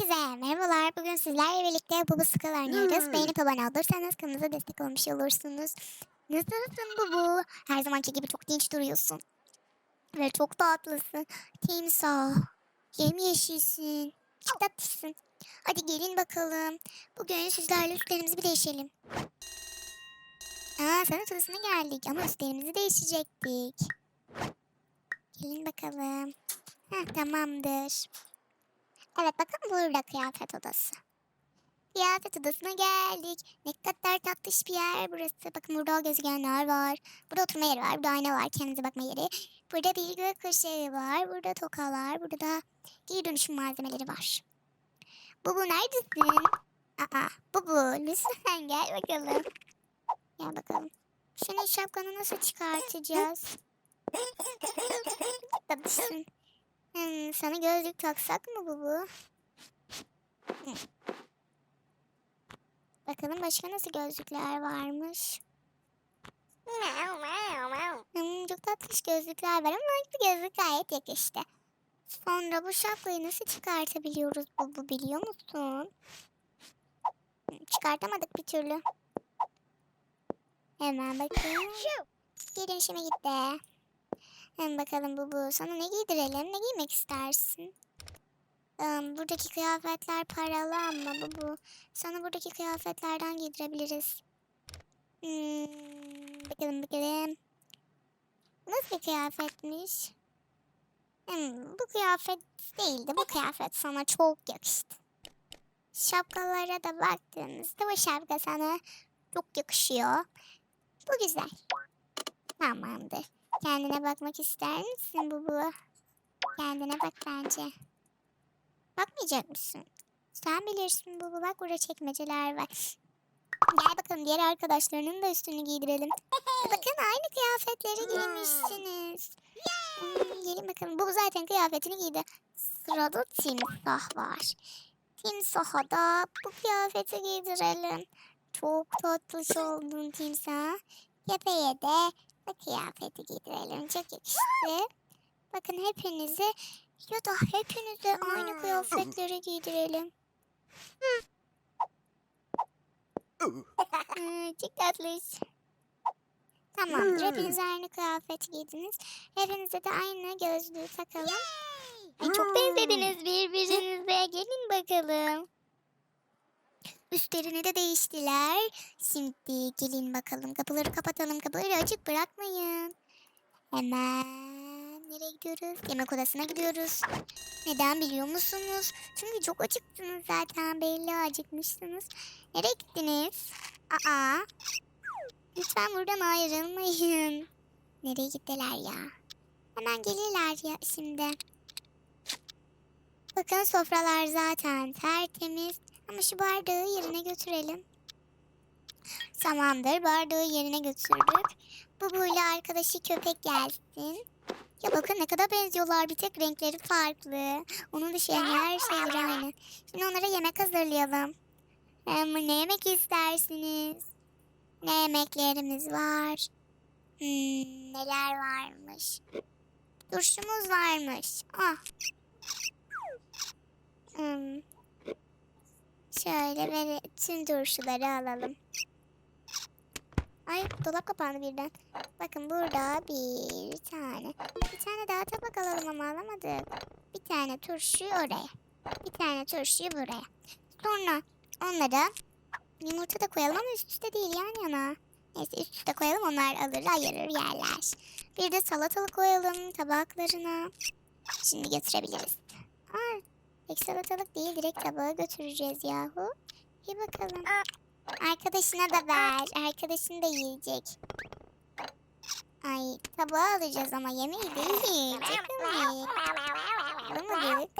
Herkese merhabalar. Bugün sizlerle birlikte Bubu Skull oynuyoruz. Beğenip abone olursanız kanalımıza destek olmuş olursunuz. Nasılsın Bubu? Her zamanki gibi çok dinç duruyorsun. Ve çok tatlısın. Timsah. Yemyeşilsin. Çok tatlısın. Hadi gelin bakalım. Bugün sizlerle üstlerimizi bir değişelim. Aa sanat odasına geldik ama üstlerimizi değişecektik. Gelin bakalım. Heh, tamamdır. Evet bakın burada kıyafet odası. Kıyafet odasına geldik. Ne kadar tatlış bir yer burası. Bakın burada gezegenler var. Burada oturma yeri var. Burada ayna var. Kendinize bakma yeri. Burada bir gökkuşağı var. Burada tokalar. Burada da geri dönüşüm malzemeleri var. Bubu neredesin? Aa, Bubu lütfen gel bakalım. Gel bakalım. Senin şapkanı nasıl çıkartacağız? Tatlısın. Hmm, sana gözlük taksak mı Bubu? Hı. Bakalım başka nasıl gözlükler varmış. Hmm, çok tatlış gözlükler var ama bu gözlük gayet yakıştı. Sonra bu şapkayı nasıl çıkartabiliyoruz Bubu biliyor musun? Çıkartamadık bir türlü. Hemen bakayım. Geri dönüşüme gitti. Hem bakalım Bubu sana ne giydirelim? Ne giymek istersin? Em, buradaki kıyafetler paralı ama Bubu. Sana buradaki kıyafetlerden giydirebiliriz. Hmm, bakalım bakalım. Bu Nasıl bir kıyafetmiş? Hmm, bu kıyafet değildi. Bu kıyafet sana çok yakıştı. Şapkalara da baktığımızda bu şapka sana çok yakışıyor. Bu güzel. Tamamdır. Kendine bakmak ister misin Bubu? Kendine bak bence. Bakmayacak mısın? Sen bilirsin Bubu. Bak burada çekmeceler var. Gel bakalım diğer arkadaşlarının da üstünü giydirelim. Bakın aynı kıyafetleri giymişsiniz. Hmm, gelin bakalım. Bubu zaten kıyafetini giydi. Sırada timsah var. Timsaha da bu kıyafeti giydirelim. Çok tatlış oldun timsah. Köpeğe de bu kıyafeti giydirelim. Çok yakıştı. Bakın hepinizi ya da hepinize aynı kıyafetleri giydirelim. Hmm, çok tatlış. Tamamdır. Hepiniz aynı kıyafet giydiniz. Hepinize de aynı gözlüğü takalım. Ay, çok benzediniz birbirinize. Gelin bakalım. Üstlerini de değiştiler. Şimdi gelin bakalım. Kapıları kapatalım. Kapıları açık bırakmayın. Hemen nereye gidiyoruz? Yemek odasına gidiyoruz. Neden biliyor musunuz? Çünkü çok acıktınız zaten. Belli acıkmışsınız. Nereye gittiniz? Aa. Lütfen buradan ayrılmayın. Nereye gittiler ya? Hemen gelirler ya şimdi. Bakın sofralar zaten tertemiz. Ama şu bardağı yerine götürelim. Tamamdır bardağı yerine götürdük. Bubuyla arkadaşı köpek gelsin. Ya bakın ne kadar benziyorlar. Bir tek renkleri farklı. Onun dışında her şeyleri aynı. Şimdi onlara yemek hazırlayalım. Hem ne yemek istersiniz? Ne yemeklerimiz var? Hmm, neler varmış? Turşumuz varmış. Ah. Hmm. Şöyle ve tüm turşuları alalım. Ay dolap kapandı birden. Bakın burada bir tane. Bir tane daha tabak alalım ama alamadık. Bir tane turşu oraya. Bir tane turşuyu buraya. Sonra onlara yumurta da koyalım ama üst üste değil yan yana. Neyse üst üste koyalım onlar alır ayırır yerler. Bir de salatalık koyalım tabaklarına. Şimdi götürebiliriz. Pek salatalık değil direkt tabağa götüreceğiz yahu. Bir bakalım. Arkadaşına da ver. Arkadaşın da yiyecek. Ay tabağı alacağız ama yemeği değil. Çakılmayın. Alamadık.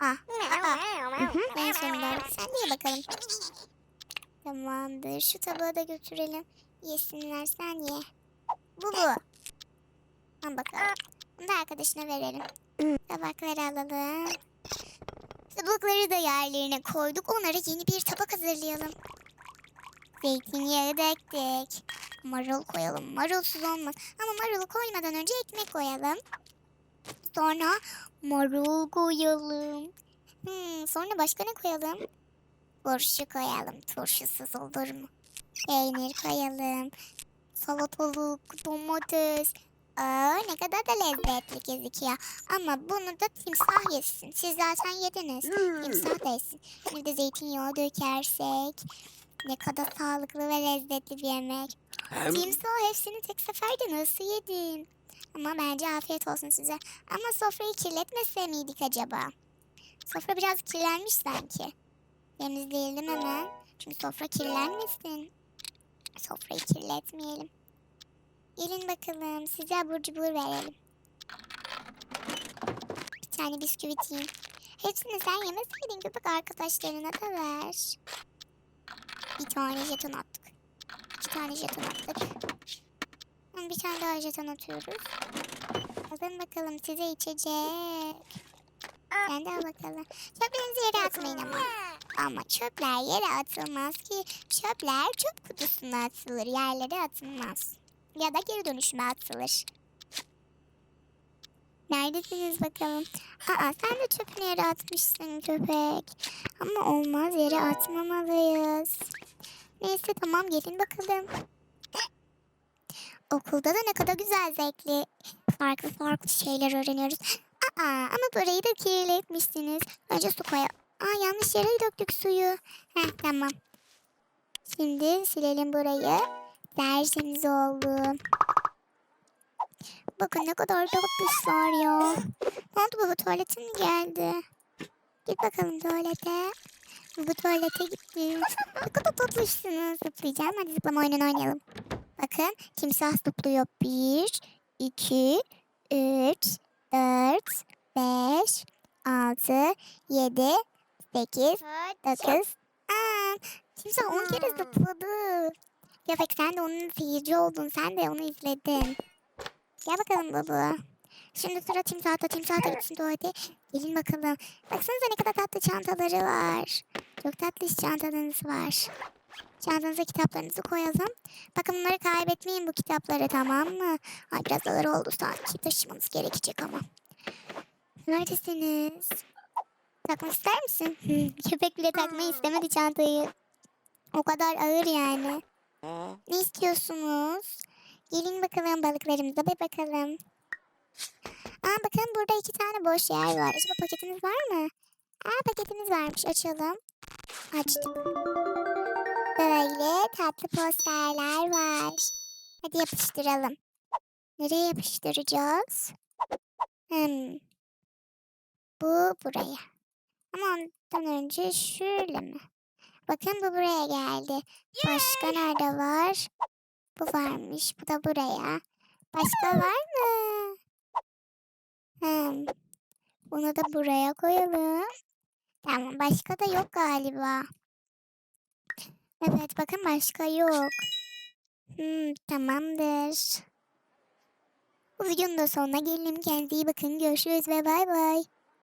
Ah. Aa. Hı hı, en sonunda. Sen de ye bakalım. Tamamdır. Şu tabağı da götürelim. Yesinler sen ye. Bu bu. Al bakalım. Bunu da arkadaşına verelim. Tabakları alalım. Da yerlerine koyduk. Onlara yeni bir tabak hazırlayalım. Zeytinyağı döktük. Marul koyalım. Marulsuz olmaz. Ama marulu koymadan önce ekmek koyalım. Sonra marul koyalım. Hmm, sonra başka ne koyalım? Turşu koyalım. Turşusuz olur mu? Peynir koyalım. Salatalık, domates. Aa, ne kadar da lezzetli gözüküyor. Ama bunu da timsah yesin. Siz zaten yediniz. Timsah da yesin. Şimdi de zeytinyağı dökersek. Ne kadar sağlıklı ve lezzetli bir yemek. Timsah hepsini tek seferde nasıl yedin? Ama bence afiyet olsun size. Ama sofrayı kirletmese miydik acaba? Sofra biraz kirlenmiş sanki. Temizleyelim hemen. Çünkü sofra kirlenmesin. Sofrayı kirletmeyelim. Gelin bakalım size abur cubur verelim. Bir tane bisküvit yiyin. Hepsini sen yemeseydin köpek arkadaşlarına da ver. Bir tane jeton attık. İki tane jeton attık. Bir tane daha jeton atıyoruz. Alın bakalım size içecek. Sen de al bakalım. Çöplerinizi yere atmayın ama. Ama çöpler yere atılmaz ki. Çöpler çöp kutusuna atılır. Yerlere atılmaz. Ya da geri dönüşüme atılır. Neredesiniz bakalım? Aa sen de çöpünü yere atmışsın köpek. Ama olmaz yere atmamalıyız. Neyse tamam gelin bakalım. Okulda da ne kadar güzel zevkli farklı farklı şeyler öğreniyoruz. Aa ama burayı da kirletmişsiniz. Önce su koy. Aa yanlış yere döktük suyu. Heh tamam. Şimdi silelim burayı. Dersimiz oldu. Bakın ne kadar tatlışlar ya. Ne oldu baba tuvaletin mi geldi? Git bakalım tuvalete. Bu tuvalete gitti. Ne kadar tatlışsınız. Zıplayacağım. Hadi zıplama oyununu oynayalım. Bakın timsah zıplıyor. Bir, iki, üç, dört, beş, altı, yedi, sekiz, dokuz. Aa, timsah on kere zıpladı. Köpek sen de onun seyirci oldun. Sen de onu izledin. Gel bakalım baba. Şimdi sıra timsahta. Timsah da gitsin tuvalete. Gelin bakalım. Baksanıza ne kadar tatlı çantaları var. Çok tatlı çantalarınız var. Çantanıza kitaplarınızı koyalım. Bakın bunları kaybetmeyin bu kitapları tamam mı? Ay biraz ağır oldu sanki. Taşımanız gerekecek ama. Neredesiniz? Takmak ister misin? Köpek bile takmayı istemedi çantayı. O kadar ağır yani. Ne istiyorsunuz? Gelin bakalım balıklarımıza bir bakalım. Aa bakın burada iki tane boş yer var. Acaba paketiniz var mı? Aa paketimiz varmış. Açalım. Açtım. Böyle tatlı posterler var. Hadi yapıştıralım. Nereye yapıştıracağız? Hmm. Bu buraya. Ama ondan önce şöyle mi? Bakın bu buraya geldi. Başka nerede var? Bu varmış. Bu da buraya. Başka var mı? Hmm. Bunu da buraya koyalım. Tamam başka da yok galiba. Evet bakın başka yok. Hmm, tamamdır. Bu videonun da sonuna gelelim. Kendinize iyi bakın. Görüşürüz ve bay bay.